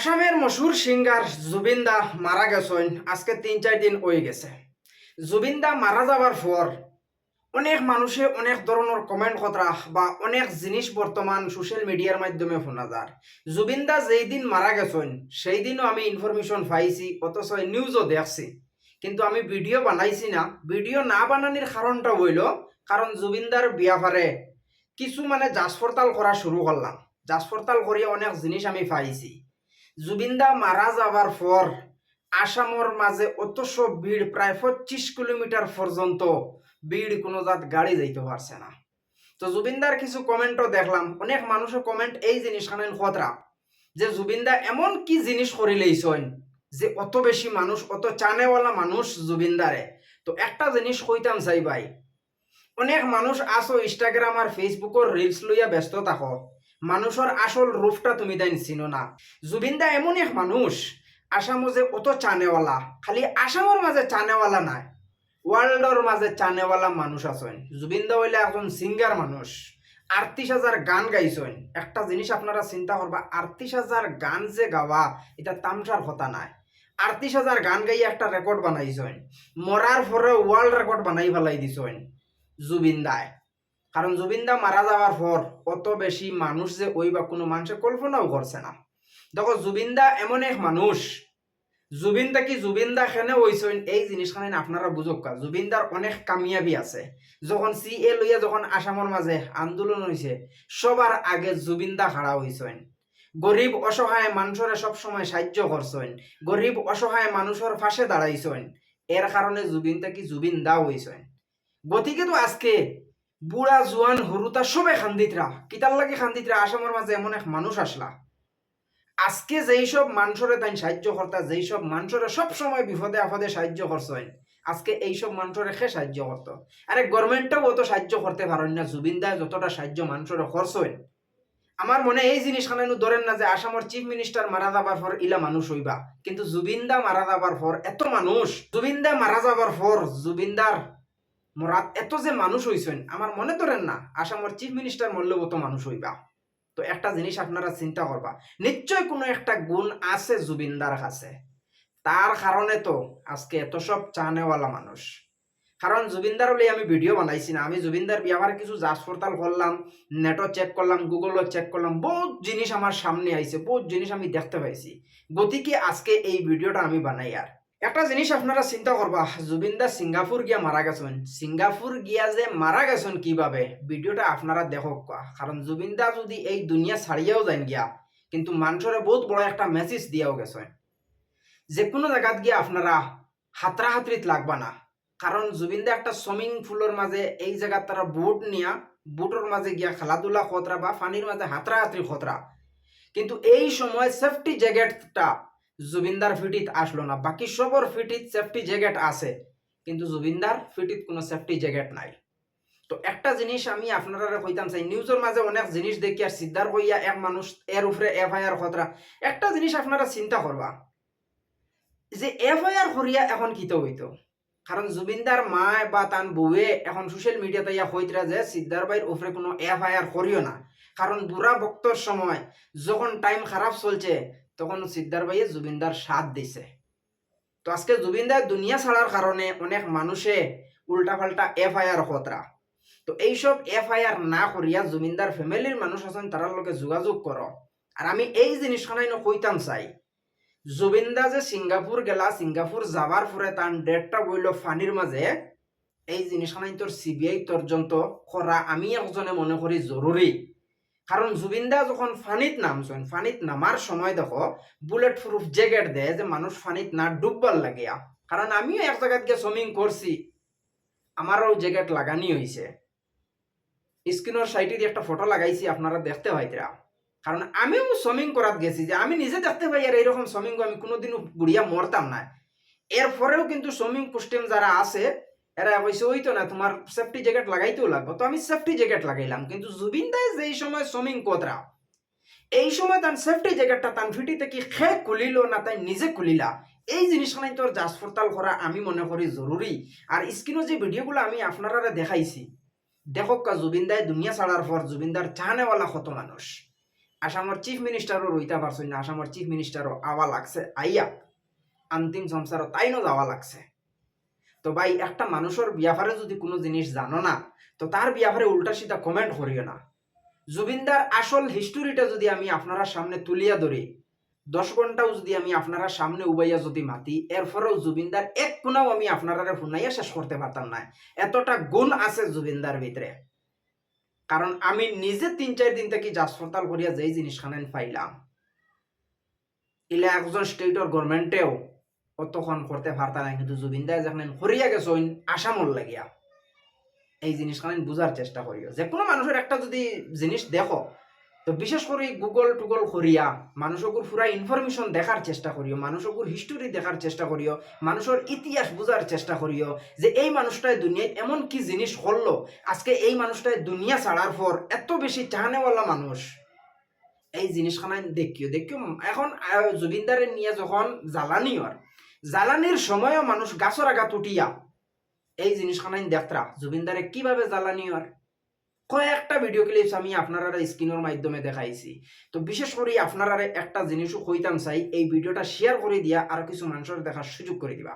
আসামের মশুর সিঙ্গার জুবিনদা মারা গেছেন। আজকে তিন চার দিন হয়ে গেছে। জুবিনদা মারা যাবার পর অনেক মানুষে অনেক ধরনের কমেন্ট কথা বা অনেক জিনিস বর্তমান সোশ্যাল মিডিয়ার মাধ্যমে শোনা যায়। জুবিনদা যেই দিন মারা গেছেন, সেই দিনও আমি ইনফরমেশন পাইছি, অথচ নিউজও দেখছি। কিন্তু আমি ভিডিও বানাইছি না। ভিডিও না বানানির কারণটা হইল কারণ জুবিনদার বিয়াফারে কিছু মানে জাসপরতাল করা শুরু করলাম। জাসপরতাল করিয়া অনেক জিনিস আমি পাইছি। জুবিনদা মারা যাবার পর আসামর মাঝে অত সব ভিড় প্রায় পঁচিশ কিলোমিটার পর্যন্ত ভিড় কোনো জাত গাড়ি যাইতে পারছে না। তো জুবিনদার কিছু কমেন্টও দেখলাম। অনেক মানুষের কমেন্ট এই জিনিস খানেন খতরা যে জুবিনদা এমন কি জিনিস করিলেইছন যে অত বেশি মানুষ অত চানেওয়ালা মানুষ জুবিনদারে তো একটা জিনিস কইতাম চাই ভাই, অনেক মানুষ আসো ইনস্টাগ্রাম আর ফেসবুকর রিলস লইয়া ব্যস্ত থাকো। মানুষের আসল রূপটা তুমি তাই চিনো না। জুবিনদা এমন এক মানুষ আসামো যে অত চানেওয়ালা খালি আসামের মাঝে চানেওয়ালা নাই ওয়ার্ল্ডর মাঝে চানেওয়ালা মানুষ আছেন। জুবিনদা হইলে একজন সিঙ্গার মানুষ আটত্রিশ হাজার গান গাইছেন। একটা জিনিস আপনারা চিন্তা করবা আটত্রিশ হাজার গান যে গাওয়া এটা তামসার কথা নাই। আটত্রিশ হাজার গান গাইয়ে একটা রেকর্ড বানাইছেন। মরার পরে ওয়ার্ল্ড রেকর্ড বানাই ফেলাই দিছেন জুবিনদায় কারণ জুবিনদা মারা যাওয়ার পর অত বেশি মানুষ যে ওই বা কোনো মানুষের কল্পনাও করছে না। দেখো, জুবিনদা এমন এক মানুষ। জুবিনদা কি জুবিনদা খেনে হইছেন এই জিনিসখানে আপনারা কা জুবিনদার অনেক কামিয়াবি আছে। যখন সি এ লইয়া যখন আসামের মাঝে আন্দোলন হয়েছে সবার আগে জুবিনদা খাড়া হইছেন গরিব অসহায় মানুষের সব সময় সাহায্য করছেন গরিব অসহায় মানুষের পাশে দাঁড়াইছেন এর কারণে জুবিনদা কি জুবিনদা হইছেন গতিকে তো আজকে বুড়া জোয়ান হরুতা সবে খান্দিতরা কিতার লাগে খান্দিতরা আসামের মাঝে এমন এক মানুষ আসলা আজকে যেই সব মানুষরে তাই সাহায্য করতা যেই সব মানুষরে সব সময় বিপদে আপদে সাহায্য করছেন আজকে এই সব মানুষরে খে সাহায্য করত আরে গভর্নমেন্টও অত সাহায্য করতে পারেন না জুবিন দা যতটা সাহায্য মানুষরে করছেন আমার মনে এই জিনিস খানে ধরেন না যে আসামের চিফ মিনিস্টার মারা যাবার পর ইলা মানুষ হইবা কিন্তু জুবিনদা মারা যাবার পর এত মানুষ জুবিনদা মারা যাবার পর জুবিনদার মরাত এত যে মানুষ হইছেন, আমার মনে ধরেন না, আসামের চিফ মিনিস্টার মরলেও অত মানুষ হইবা। তো একটা জিনিস আপনারা চিন্তা করবা, নিশ্চয় কোনো একটা গুণ আছে জুবিনদার কাছে। তার কারণে তো আজকে এত সব চানেওয়ালা মানুষ। কারণ জুবিনদার বলে আমি ভিডিও বানাইছি না, আমি জুবিনদার বিয়াবার কিছু জাজ পড়তাল করলাম, নেটও চেক করলাম, গুগলও চেক করলাম, বহুত জিনিস আমার সামনে আইছে, বহুত জিনিস আমি দেখতে পাইছি। গতিকে আজকে এই ভিডিওটা আমি বানাই আর? একটা জিনিস আপনারা চিন্তা করবা জুবিনদা সিঙ্গাপুর গিয়া মারা গেছেন সিঙ্গাপুর গিয়া যে মারা গেছেন কীভাবে ভিডিওটা আপনারা দেখক। কারণ জুবিনদা যদি এই দুনিয়া ছাড়িয়েও যান গিয়া, কিন্তু মানুষের বহুত বড় একটা মেসেজ দিয়াও গেছেন যে কোনো জায়গাত গিয়া আপনারা হাতরা হাতরিত লাগবা না। কারণ জুবিনদা একটা সুইমিং পুলের মাঝে এই জায়গাত তারা বোট নিয়া বোটের মাঝে গিয়া খেলাধুলা খতরা বা পানির মাঝে হাতরা হাতরি খতরা কিন্তু এই সময় সেফটি জ্যাকেটটা জুবিনদার ফিটিত আসলো না। বাকি সবর ফিটিত সেফটি জ্যাকেট আছে, কিন্তু জুবিনদার ফিটিত কোনো সেফটি জ্যাকেট নাই। তো একটা জিনিস আমি আপনারা কইতাম চাই নিউজের মাঝে অনেক জিনিস দেখি আর সিদ্ধার কইয়া এক মানুষ এর উপরে এফআইআর খতরা। একটা জিনিস আপনারা চিন্তা করবা, যে এফআইআর করিয়া এখন কিতো হইতো? কারণ জুবিনদার মা বা তান বউয়ে এখন সোশ্যাল মিডিয়াতে ইয়া হইতরা যে সিদ্ধার ভাইয়ের উপরে কোনো এফআইআর করিও না। কারণ বুড়া বক্তর সময়, যখন টাইম খারাপ চলছে তখন সিদ্ধার ভাইয়ে জুবিনদার সাথ দিছে। তো আজকে জুবিনদার দুনিয়া ছাড়ার কারণে অনেক মানুষে উল্টাপাল্টা এফআইআর খতরা তো এইসব এফআইআর না করিয়া জুবিনদার ফ্যামিলির মানুষ আছেন তারার লগে যোগাযোগ করো আর আমি এই জিনিসখানাই কইতাম চাই, জুবিনদা যে সিঙ্গাপুর গেলা সিঙ্গাপুর যাবার পরে তার ডেটটা বইল ফানির মাঝে এই জিনিসখানাই তোর সিবিআই তর্জন্ত করা আমি একজনে মনে করি জরুরি কারণ জুবিনদা যখন ফানিত নামছেন ফানিত নামার সময় দেখো বুলেট প্রুফ জ্যাকেট দেয় যে মানুষ ফানিত না ডুববার লাগিয়া কারণ আমিও এক জায়গাত গিয়ে সুইমিং করছি আমারও জ্যাকেট লাগানি হয়েছে স্ক্রিনের সাইডে দিয়ে একটা ফটো লাগাইছি, আপনারা দেখতে পাইতরা কারণ আমিও সুইমিং করাত গেছি যে আমি নিজে দেখতে পাই আর এইরকম সুইমিং আমি কোনোদিনও বুড়িয়া মরতাম না এরপরেও কিন্তু সুইমিং কোস্টিউম যারা আছে এরা অবশ্য হইতো না, তোমার সেফটি জ্যাকেট লাগাইতেও লাগবে। তো আমি সেফটি জ্যাকেট লাগাইলাম, কিন্তু জুবিন দায় যেই সময় সুইমিং কোতরা? এই সময় তার সেফটি জ্যাকেটটা তার ফিটিতে কি খে খুলিল না তাই নিজে খুলিলা? এই জিনিসখানাই তোর জাজ পড়তাল করা আমি মনে করি জরুরি। আর স্ক্রিনে যে ভিডিওগুলো আমি আপনারা দেখাইছি দেখক কা জুবিনদায় দুনিয়া ছাড়ার পর জুবিনদার চাহানেওয়ালা কত মানুষ। আসামর চিফ মিনিস্টারও রইতে পারছেন না আসামর চিফ মিনিস্টারও আওয়া লাগছে, আইয়া। আন্তিম সংসারও তাইনও যাওয়া লাগছে। তো ভাই, একটা মানুষের ব্যাপারে যদি কোনো জিনিস জানো না, তো তার ব্যাপারে উল্টা সিধা কমেন্ট করিও না। জুবিনদার আসল হিস্টোরিটা যদি আমি আপনারা সামনে তুলিয়া ধরি, দশ ঘন্টাও যদি আমি আপনারা সামনে উবাইয়া যদি মাতি, এরপরেও জুবিনদার এক কোনাও আমি আপনারা শুনাইয়া শেষ করতে পারতাম না। এতটা গুণ আছে জুবিনদার ভিতরে। কারণ আমি নিজে তিন চার দিন থেকে জাসপতাল করিয়া যেই জিনিসখান পাইলাম। ইলে একজন স্টেটর গভর্নমেন্টেও অতক্ষণ করতে পারতা না কিন্তু জুবিনদার যেখানে হরিয়া গেছেন, আসামর লাগিয়া, এই জিনিসখান বুঝার চেষ্টা করিও। যে কোনো মানুষের একটা যদি জিনিস দেখো, তো বিশেষ করে গুগল টুগল করিয়া মানুষকুর পুরা ইনফরমেশন দেখার চেষ্টা করিও, মানুষকুর হিস্টোরি দেখার চেষ্টা করিও, মানুষের ইতিহাস বুঝার চেষ্টা করিও, যে এই মানুষটাই দুনিয়ায় এমন কি জিনিস করল, আজকে এই মানুষটাই দুনিয়া ছাড়ার পর এত বেশি চাহানেওয়ালা মানুষ। এই জিনিসখানাই দেখিও দেখিও, এখন জুবিনদারের নিয়ে যখন জ্বালানি হয় জ্বালানির সময়ও মানুষ গাছর আঘাত উঠিয়া এই জিনিসখানাই দেখতরা জুবিনদারে কীভাবে জ্বালানি হয়? কয়েকটা ভিডিও ক্লিপস আমি আপনারা স্ক্রিনের মাধ্যমে দেখাইছি। তো বিশেষ করে আপনারা একটা জিনিসও কইতাম চাই। এই ভিডিওটা শেয়ার করে দিয়া আর কিছু মানুষের দেখার সুযোগ করে দিবা।